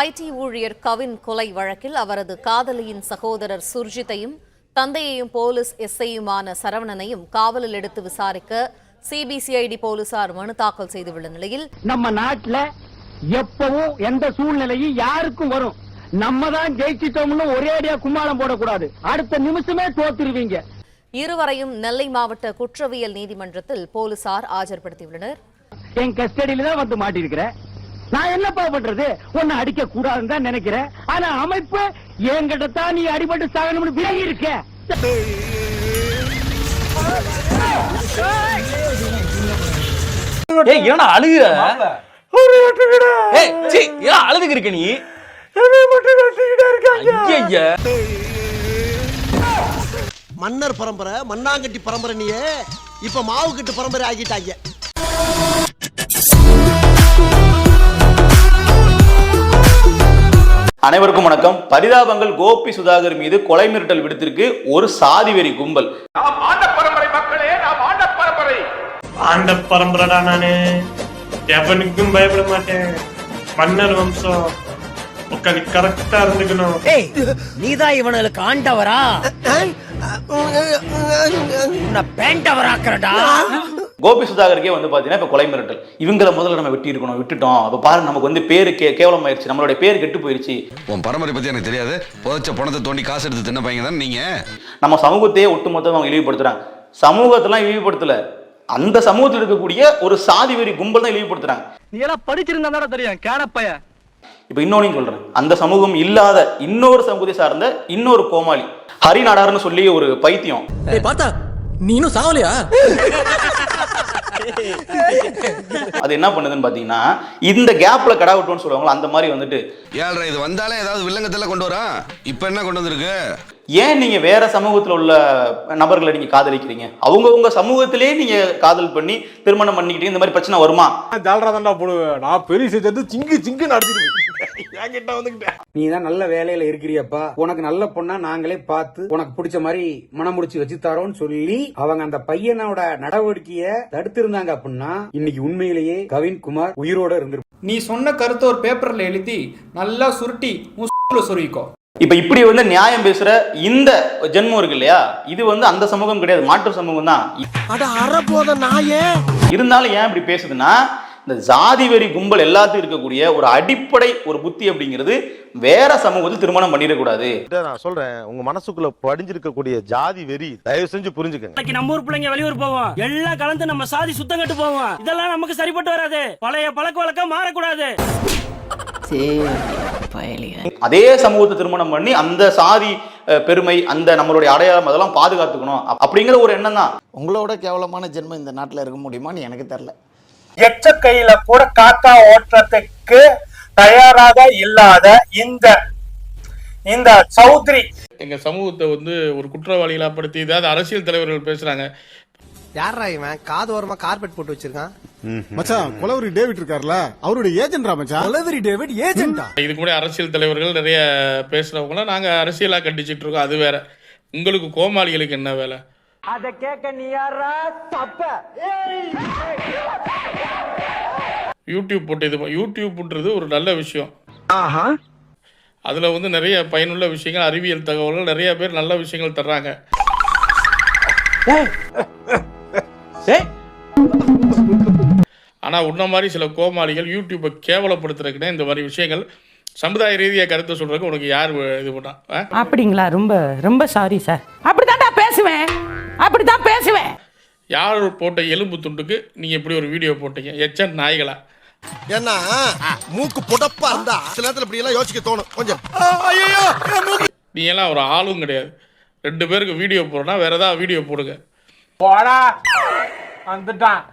ID ஊழியர் கவின் கொலை வழக்கில் அவரது காதலியின் சகோதரர் சுர்ஜித்தையும் தந்தையையும் போலீஸ் எஸ்ஐயுமான சரவணனையும் காவலில் எடுத்து விசாரிக்க சிபிசிஐடி போலீசார் மனு தாக்கல் செய்துள்ள நிலையில் நம்ம நாட்டுல எப்பவும் எந்த சூழ்நிலையும் யாருக்கும் வரும். நம்ம தான் ஜெயிச்சிட்டோம்னு ஒரே அடியா கும்மாளம் போடக்கூடாது. அடுத்த நிமிஷமே தோத்துருவீங்க. இருவரையும் நெல்லை மாவட்ட குற்றவியல் நீதிமன்றத்தில் போலீசார் ஆஜர்படுத்தியுள்ளனர். என் கஸ்டடியில தான் வந்து மாட்டிருக்கிற நான் என்னப்பா பண்றது? உன்னை அடிக்க கூடாதுன்னு தான் நினைக்கிறேன். ஆனா அமைப்பு என்கிட்ட தான் நீ அடிபட்டு சாகணும்னு விலகி இருக்க ஏய் ஏன்னா அழுகுற? ஏய் சீ ஏன் அழுதுக்கு இருக்க நீ மன்னர் பரம்பரை மண்ணாங்கட்டி பரம்பரை நீயே இப்ப மாவு கட்டு பரம்பரை ஆகிட்டாங்க. அனைவருக்கும் வணக்கம். பரிதாபங்கள் கோபி சுதாகர் மீது கொலை மிரட்டல் விடுத்திருக்கு ஒரு சாதி வெறி கும்பல். ஆண்ட பரம்பரை மக்களே நாம் ஆண்ட பரம்பரை. ஆண்ட பரம்பரைடா நானு. எவனுக்கும் பயப்பட மாட்டேன். மன்னர் வம்சம். உட்காந்து கரெக்டா இருந்துக்கணும். ஏய் நீதான் இவனுக்கு ஆண்டவரா? உன்னை பேண்டவராக்குறடா. கோபி சுதாகருக்கே வந்து பாத்தீங்கன்னா இப்ப கொலை மிரட்டல். இவங்கள முதல்ல நம்ம வெட்டி இருக்கணும் விட்டுட்டோம். அப்ப பாருங்க நமக்கு வந்து பேரு கே கேவலம் ஆயிருச்சு நம்மளுடைய பேர் கெட்டு போயிருச்சு. உன் பரம்பரை பத்தி எனக்கு தெரியாது. புதைச்ச பணத்தை தோண்டி காசு எடுத்து தின்ன பையன் தான் நீங்க? நம்ம சமூகத்தையே ஒட்டுமொத்தம் அவங்க இழிவுபடுத்துறாங்க. சமூகத்தெல்லாம் இழிவுபடுத்தல. அந்த சமூகத்தில் இருக்கக்கூடிய ஒரு சாதி வெறி கும்பல் தான் இழிவுபடுத்துறாங்க. நீ எல்லாம் படிச்சிருந்தா தெரியும் கேனப்பைய இப்ப இன்னொன்னு சொல்றேன். அந்த சமூகம் இல்லாத இன்னொரு சமூகத்தை சார்ந்த இன்னொரு கோமாளி. ஹரிநாடார்னு சொல்லி ஒரு பைத்தியம். பார்த்தா நீனும் சாவலியா அது என்ன பண்ணுதுன்னு பாத்தீங்கன்னா இந்த கேப்ல கடா விட்டோம்னு சொல்லுவாங்களா அந்த மாதிரி வந்துட்டு. ஏழ்ரை இது வந்தாலே ஏதாவது வில்லங்கத்தெல்லாம் கொண்டு வரா? இப்ப என்ன கொண்டு வந்திருக்கு? ஏன் நீங்க வேற சமூகத்துல உள்ள நபர்களை நீங்க காதலிக்கிறீங்க? அவங்கவங்க சமூகத்திலேயே நீங்க காதல் பண்ணி திருமணம் பண்ணிக்கிட்டீங்க இந்த மாதிரி பிரச்சனை வருமா? ஜாலரா தான்டா போடுவேன். நான் பெரிய சேர்த்து சிங்கு சிங்கு நடத்திட்டு என்கிட்ட நீ தான் நல்ல வேலையில இருக்கிறியப்பா. உனக்கு நல்ல பொண்ணா நாங்களே பார்த்து உனக்கு பிடிச்ச மாதிரி மனம் முடிச்சு வச்சு தரோம்னு சொல்லி அவங்க அந்த பையனோட நடவடிக்கைய தடுத்திருந்தாங்க அப்படின்னா இன்னைக்கு உண்மையிலேயே கவின் குமார் உயிரோட இருந்திருப்பான் நீ சொன்ன கருத்தை ஒரு பேப்பர்ல எழுதி நல்லா சுருட்டி சொருவிக்கோ இப்ப இப்படி வந்து நியாயம் பேசுற இந்த ஜென்மம் இருக்கு இல்லையா? இது வந்து அந்த சமூகம் கிடையாது மாற்று சமூகம் தான் இருந்தாலும் ஏன் இப்படி பேசுதுன்னா இந்த ஜாதி வெறி கும்பல் எல்லாத்துக்கும் இருக்கக்கூடிய ஒரு அடிப்படை ஒரு புத்தி அப்படிங்கிறது வேற சமூகத்தில் திருமணம் பண்ணிடக்கூடாது. நான் சொல்றேன். உங்க மனசுக்குள்ள படிஞ்சிருக்கக்கூடிய ஜாதி வெறி தயவு செஞ்சு புரிஞ்சுக்கங்க. நம்ம ஊர் பிள்ளைங்க வெளியூர் போவோம். எல்லாம் கலந்து நம்ம சாதி சுத்தம் கட்டு போவோம். இதெல்லாம் நமக்கு சரிப்பட்டு வராது. பழைய பழக்க வழக்கம் மாறக்கூடாது. அதே சமூகத்தை திருமணம் பண்ணி அந்த சாதி பெருமை அந்த நம்மளுடைய அடையாளம் அதெல்லாம் பாதுகாத்துக்கணும். அப்- அப்படிங்கிற ஒரு எண்ணம் தான். உங்களோட கேவலமான ஜென்மம் இந்த நாட்டுல இருக்க முடியுமான்னு எனக்கு தெரியல. எச்ச கையில கூட காக்கா ஓட்டுறதுக்கு தயாராக இல்லாத இந்த இந்த சௌத்ரி. எங்க சமூகத்தை வந்து ஒரு குற்றவாளிகளா படுத்தி இதாவது அரசியல் தலைவர்கள் பேசுறாங்க. யாரா இவன்? காது ஓரமா கார்பெட் போட்டு வச்சிருக்கான். மச்சான் குலவரி டேவிட் இருக்கார்ல அவருடைய ஏஜென்டா மச்சான்? கொலவெறி டேவிட் ஏஜென்டா இதுக்கு முன்னாடி அரசியல் தலைவர்கள் நிறைய பேசுறவங்கள நாங்க அரசியலா கண்டிச்சிட்டு இருக்கோம் அது வேற. உங்களுக்கு கோமாளிகளுக்கு என்ன வேலை? அத கேட்க நீ யாரா தப்ப. யூடியூப் போட்டு இது யூடியூப்ன்றது ஒரு நல்ல விஷயம். அதுல வந்து நிறைய பயனுள்ள விஷயங்கள் அறிவியல் தகவல்கள் நிறைய பேர் நல்ல விஷயங்கள் தர்றாங்க. ஆனா உன்ன மாதிரி சில கோமாளிகள் யூடியூப்பை கேவலப்படுத்துறதுக்குன்னே இந்த மாதிரி விஷயங்கள் சமுதாய ரீதியாக கருத்தை சொல்றதுக்கு உனக்கு யார் இது பண்ணா? அப்படிங்களா? ரொம்ப ரொம்ப சாரி சார் அப்படித்தான்டா பேசுவேன். அப்படித்தான் பேசுவேன். யார் போட்ட எலும்பு துண்டுக்கு நீங்க இப்படி ஒரு வீடியோ போட்டீங்க? எச்சன் நாய்களா? ஏன்னா மூக்கு புடப்பா இருந்தா சில நேரத்துல இப்படி எல்லாம் யோசிக்க தோணும். கொஞ்சம். நீ எல்லாம் ஒரு ஆளும் கிடையாது. ரெண்டு பேருக்கு வீடியோ போடுறோன்னா வேற ஏதாவது வீடியோ போடுங்க. போடா. வந்துட்டான்.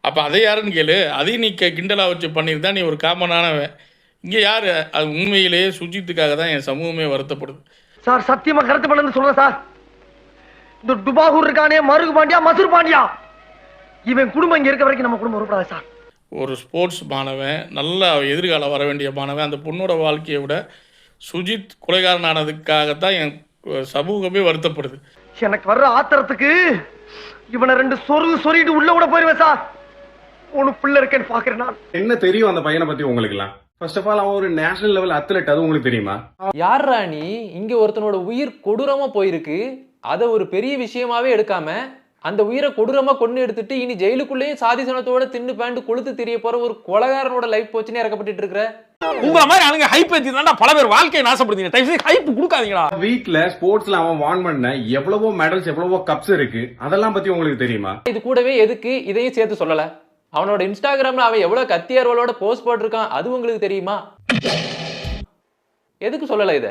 அப்போ அதை யாருன்னு கேளு. அதையும் நீ கி- கிண்டலா வச்சு பண்ணியிருந்தா நீ ஒரு காமனானவன் இங்கே யார்? அது உண்மையிலேயே சுஜித்துக்காக தான் என் சமூகமே வருத்தப்படுது. சார் சத்தியமா கருத்து பண்ணு சொல்றேன் சார். இந்த டுபாகூர் இருக்கானே மருகு பாண்டியா மசூர் பாண்டியா? இவன் குடும்பம் இங்க இருக்க வரைக்கும் நம்ம குடும்பம் உருப்படாது சார். ஒரு ஸ்போர்ட்ஸ் மாணவன் நல்ல எதிர்காலம் வர வேண்டிய மாணவன் அந்த பொண்ணோட வாழ்க்கையை விட சுஜித் கொலைகாரன் ஆனதுக்காகத்தான் என் சமூகமே வருத்தப்படுது. எனக்கு வர்ற ஆத்திரத்துக்கு இவனை ரெண்டு சொருகு சொருகிட்டு உள்ள கூட போயிருவேன் சார். உனக்கு பிள்ளை இருக்கேன்னு பாக்குறேன் நான். என்ன தெரியும் அந்த பையனை பத்தி உங்களுக்கு எல்லாம் ஃபர்ஸ்ட் ஆஃப் ஆல் அவன் ஒரு நேஷனல் லெவல் அத்லெட் அது உங்களுக்கு தெரியுமா? யார்ரா நீ? இங்க ஒருத்தனோட உயிர் கொடூரமா போயிருக்கு. அதை ஒரு பெரிய விஷயமாவே எடுக்காம அந்த உயிரை கொடூரமா கொண்டு எடுத்துட்டு இனி ஜெயிலுக்குள்ளேயே சாதி சனத்தோட தின்னு பேண்டு கொளுத்து தெரிய போற ஒரு கொலகாரனோட லைஃப் போச்சுன்னு இறக்கப்பட்டு இருக்கிற? உங்கள மாதிரி ஆளுங்க ஹைப் ஏத்தி பல பேர் வாழ்க்கையை நாசப்படுத்தீங்க செய்து ஹைப் கொடுக்காதீங்களா வீக்ல ஸ்போர்ட்ஸ்ல அவன் வான் பண்ண எவ்வளவோ மெடல்ஸ் எவ்வளவோ கப்ஸ் இருக்கு. அதெல்லாம் பத்தி உங்களுக்கு தெரியுமா? இது கூடவே எதுக்கு இதையும் சேர்த்து சொல்லல. அவனோட இன்ஸ்டாகிராம்ல அவன் எவ்வளவு கத்தியார்வலோட போஸ்ட் போட்டிருக்கான் அது உங்களுக்கு தெரியுமா? எதுக்கு சொல்லல இத?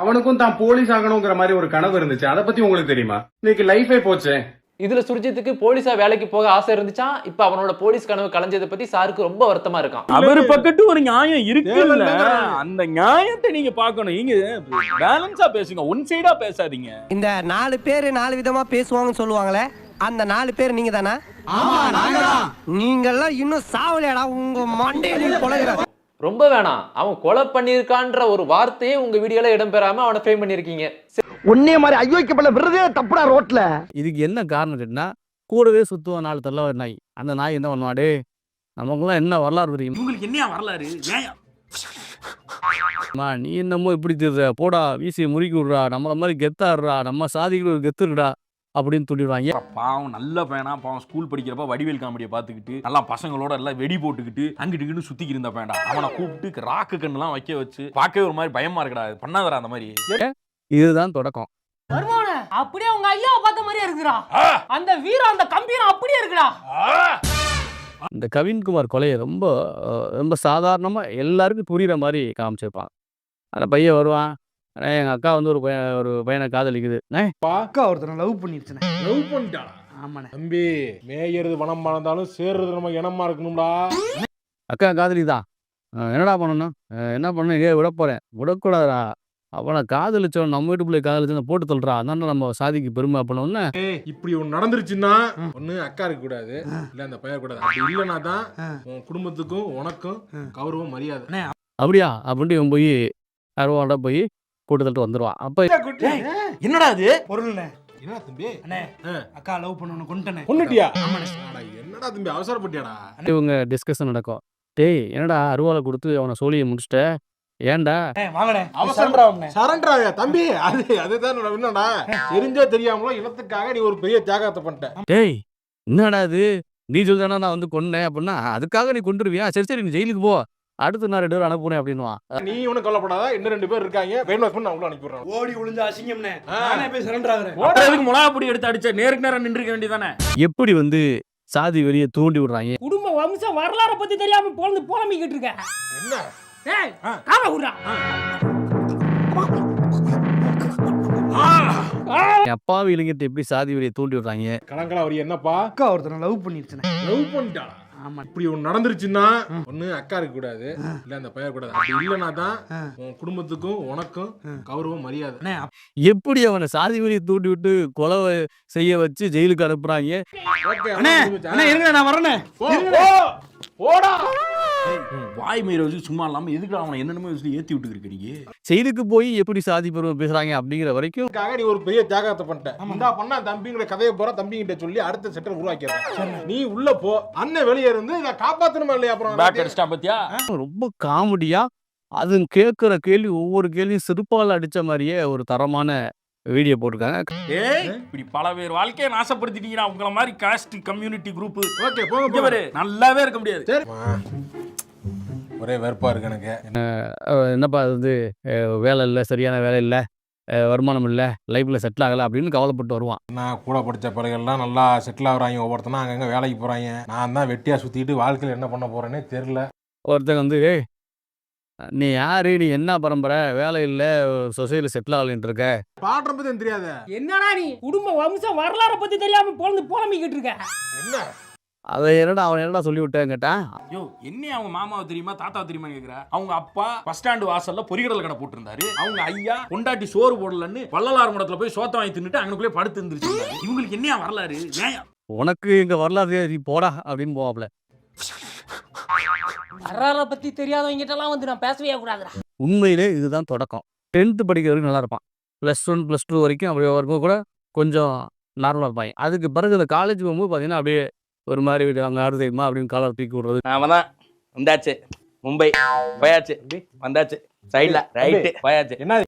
அவனுக்கும் தான் போலீஸ் ஆகணுங்கிற மாதிரி ஒரு கனவு இருந்துச்சு. அதை பத்தி உங்களுக்கு தெரியுமா? இன்னைக்கு லைஃபே போச்சே. இதுல சுர்ஜித்துக்கு போலீஸா வேலைக்கு போக ஆசை இருந்துச்சா? இப்ப அவனோட போலீஸ் கனவு கலைஞ்சதை பத்தி சாருக்கு ரொம்ப வருத்தமா இருக்கான். அவர் பக்கத்து ஒரு நியாயம் இருக்குல்ல. அந்த நியாயத்தை நீங்க பார்க்கணும். நீங்க பேலன்ஸா பேசுங்க. ஒன் சைடா பேசாதீங்க. இந்த நாலு பேர் நாலு விதமா பேசுவாங்கன்னு சொல்லுவாங்களே அந்த நாலு பேர் நீங்க தானா நீங்கெல்லாம் இன்னும் சாவலையாடா. உங்க மண்டையில பொழகிற ரொம்ப வேணாம். அவன் கொலை பண்ணியிருக்கான்ற ஒரு வார்த்தையே உங்க வீடியோல இடம்பெறாம அவனை ஃப்ரேம் பண்ணிருக்கீங்க உன்னே மாதிரி ஐயோக்கப்பட விடுறதே தப்புடா ரோட்ல. இதுக்கு என்ன காரணம் கேட்டினா கூடவே சுத்துவோம் நாலு தள்ள ஒரு நாய். அந்த நாய் என்ன பண்ணுவா டே நமக்குலாம் என்ன வரலாறு தெரியும்? உங்களுக்கு என்ன வரலாறு? அம்மா, நீ என்னமோ இப்படி திருற போடா வீசி முறுக்கி விடுறா. நம்மள மாதிரி கெத்தாடுறா. நம்ம சாதிக்கு ஒரு கெத்துருடா அப்படின்னு சொல்லிடுவாங்க பாவம் நல்ல பையனா பாவம் ஸ்கூல் படிக்கிறப்ப வடிவேல் காமெடியை பார்த்துக்கிட்டு நல்லா பசங்களோட எல்லாம் வெடி போட்டுக்கிட்டு அங்கிட்டு இங்கிட்டு சுத்திக்கிட்டு இருந்த பையன்டா அவனை கூப்பிட்டு ராக்கு கண்ணுலாம் வைக்க வச்சு பார்க்கவே ஒரு மாதிரி பயமா இருக்கடா பண்ணாதடா அந்த மாதிரி. இதுதான் தொடக்கம். அப்படியே உங்க ஐயா பார்த்த மாதிரியே இருக்குடா. அந்த வீரம் அந்த கம்பீரம் அப்படியே இருக்குடா. இந்த கவின்குமார் கொலையை ரொம்ப ரொம்ப சாதாரணமாக எல்லாருக்கும் புரியுற மாதிரி காமிச்சிருப்பான். அந்த பையன் வருவான் அண்ணே, எங்க அக்கா வந்து ஒரு பையன் ஒரு பையனை காதலிக்குது. அக்கா ஒருத்தனை லவ் பண்ணிருச்சுனே லவ் பண்ணிட்டாடா ஆமாண்ணே. தம்பி மேயறது வனம் மறந்தாலும் சேர்றது நம்ம இனமா இருக்கணும்டா. அக்கா காதலிதான் அஹ், என்னடா பண்ணணும்? அஹ், என்ன பண்ணணும்? ஏ விட போறேன். விடக்கூடாதா அவனை காதலிச்சவன் நம்ம வீட்டு பிள்ளை காதலிச்சு போட்டு தள்ளுறா. அதான நம்ம சாதிக்கு பெருமை ஏய் இப்படி ஒன்று நடந்துருச்சுன்னா ஒண்ணு அக்கா இருக்க கூடாது. இல்ல அந்த பையன் கூடாது. அப்படி இல்லைனா தான் உன் குடும்பத்துக்கும் உனக்கும் கௌரவம் மரியாதை. அப்படியா? அப்படின்ட்டு இவன் போய் அருவாட போய் தள்ளிட்டு வந்துடுவான் அப்போ என்னடா அது? தம்பி? அண்ணே அக்கா லவ் கொண்டுட்டியா? அட, என்னடா தம்பி? அவசரப்பட்டியாடா? இவங்க டிஸ்கஷன் நடக்கும். டேய் என்னடா அருவாலை கொடுத்து அவனை சோழியை முடிச்சிட்ட? ஏன்டா? சரண்டராக தம்பி? அது அதுதான் என்னடா தெரிஞ்சோ தெரியாமலோ இனத்துக்காக நீ ஒரு பெரிய தியாகத்தை பண்ணிட்ட. டேய் என்னடா இது? நீ சொல்றா நான் வந்து கொன்னேன் அப்படின்னா அதுக்காக நீ கொண்டுருவியா சரி சரி நீ ஜெயிலுக்கு போ. அடுத்து நான் ரெண்டு பேரும் அனுப்புனேன் அப்படின்னுவான் நீ ஒன்றும் கவலைப்படாத இன்னும் ரெண்டு பேர் இருக்காங்க. பெயின் வாஷ் பண்ணி நான் உள்ள அனுப்பி விடுறேன் ஓடி ஒளிஞ்ச அசிங்கம்னே. நானே போய் சரண்டர் ஆகுறேன். ஓடுறதுக்கு மிளகா பொடி எடுத்து அடிச்ச? நேருக்கு நேரம் நின்றுக்க வேண்டியதானே எப்படி வந்து சாதி வெளியே தூண்டி விடுறாங்க? குடும்ப வம்சம் வரலாற பத்தி தெரியாம பொழுது புலம்பிக்கிட்டு இருக்க என்ன? ஏய் காம விடுறா அப்பாவி இளைஞர்கிட்ட எப்படி சாதி வெளியே தூண்டி விடுறாங்க? கலங்கலா வரி என்னப்பா? அக்கா ஒருத்தனை லவ் பண்ணிருச்சுனே. லவ் பண்ணிட்டாளா? ஆமா. இப்படி ஒன்று நடந்துருச்சுன்னா ஒண்ணு அக்கா இருக்க கூடாது. இல்ல அந்த பையன் கூடாது. அப்படி இல்லைனா தான் உன் குடும்பத்துக்கும் உனக்கும் கௌரவம் மரியாதை. அண்ணே எப்படி அவனை சாதி வெளியே தூண்டி விட்டு கொலை செய்ய வச்சு ஜெயிலுக்கு அனுப்புறாங்க? ஓகே அண்ணே அண்ணே இருங்க நான் வரேனே போடா. வாய் மயிரை வச்சு சும்மா இல்லாம எதுக்கு அவனை என்னென்னமோ வச்சு ஏத்தி விட்டுக்கிட்டு நீ ஜெயிலுக்கு போய் எப்படி சாதி பெருமை பேசுறாங்க அப்படிங்கிற வரைக்கும் நீ ஒரு பெரிய தியாகத்தை பண்ணிட்ட. இந்தா பண்ணா தம்பிங்கிற கதையை போற தம்பிங்கிட்ட சொல்லி அடுத்த செட்டர் உருவாக்கிடுறேன் நீ உள்ள போ. அண்ணன் வெளியே இருந்து இதை காப்பாத்தணுமா இல்லையா அப்புறம்? பேக் அடிச்சிட்டா பத்தியா? ரொம்ப காமெடியா அது கேட்குற கேள்வி ஒவ்வொரு கேள்வியும் சிறுப்பால் அடிச்ச மாதிரியே ஒரு தரமான வீடியோ போட்டிருக்காங்க. ஏய்! இப்படி பல பேர் வாழ்க்கையை நாசப்படுத்திட்டீங்கடா. உங்கள மாதிரி காஸ்ட் கம்யூனிட்டி குரூப் ஓகே போங்க நல்லாவே இருக்க முடியாது. சரி. ஒரே வெறுப்பா இருக்கு எனக்கு. என்னப்பா அது வந்து வேலை இல்லை சரியான வேலை இல்லை வருமானம் இல்லை லைஃப்பில் செட்டில் ஆகலை அப்படின்னு கவலைப்பட்டு வருவான். நான் கூட படித்த பிறகுலாம் நல்லா செட்டில் ஆகுறாங்க ஒவ்வொருத்தனா அங்கங்கே வேலைக்கு போகிறாங்க நான் தான் வெட்டியாக சுற்றிட்டு வாழ்க்கையில் என்ன பண்ண போகிறேன்னே தெரில ஒருத்தங்க வந்து ஏய் நீ யாரு? நீ என்ன பரம்பரை? வேலை இல்லை சொசைட்டியில் செட்டில் ஆகலைன்ட்டு இருக்க. பாடுற பற்றி தெரியாத. என்னடா நீ? குடும்ப வம்சம் வரலாற பத்தி தெரியாம பொழுது புலம்பிக்கிட்டு இருக்க. என்ன? அதை என்னடா அவன் என்னடா சொல்லி விட்டேன் கேட்டான் ஐயோ என்ன அவங்க மாமாவை தெரியுமா தாத்தாவை தெரியுமா கேக்குற? அவங்க அப்பா பஸ் ஸ்டாண்டு வாசல்ல பொரிகடலை கடை போட்டிருந்தாரு. அவங்க ஐயா பொண்டாட்டி சோறு போடலன்னு வள்ளலார் முடத்துல போய் சோத்த வாங்கி தின்னுட்டு அங்கனுக்குள்ளே படுத்து இருந்துருச்சு இவங்களுக்கு என்ன வரலாறு? ஏன்? உனக்கு இங்கே வரலாறு நீ போடா அப்படின்னு போவாப்ல வரலாற பத்தி தெரியாதவங்கிட்ட எல்லாம் வந்து நான் பேசவே கூடாதுடா. உண்மையிலே இதுதான் தொடக்கம். டென்த்து படிக்கிற வரைக்கும் நல்லா இருப்பான். ப்ளஸ் ஒன் ப்ளஸ் டூ வரைக்கும் அப்படியே இருக்கும் கூட கொஞ்சம் நார்மலாக இருப்பாங்க அதுக்கு பிறகு இந்த காலேஜ் போகும்போது பார்த்தீங்கன்னா அப்படியே ஒரு மாதிரி அங்கே ஆறு தெரியுமா? அப்படின்னு காலர் தூக்கி விடுறது. நாம தான் வந்தாச்சு. மும்பை. போயாச்சு. வந்தாச்சு. சைடில் ரைட்டு போயாச்சு. என்ன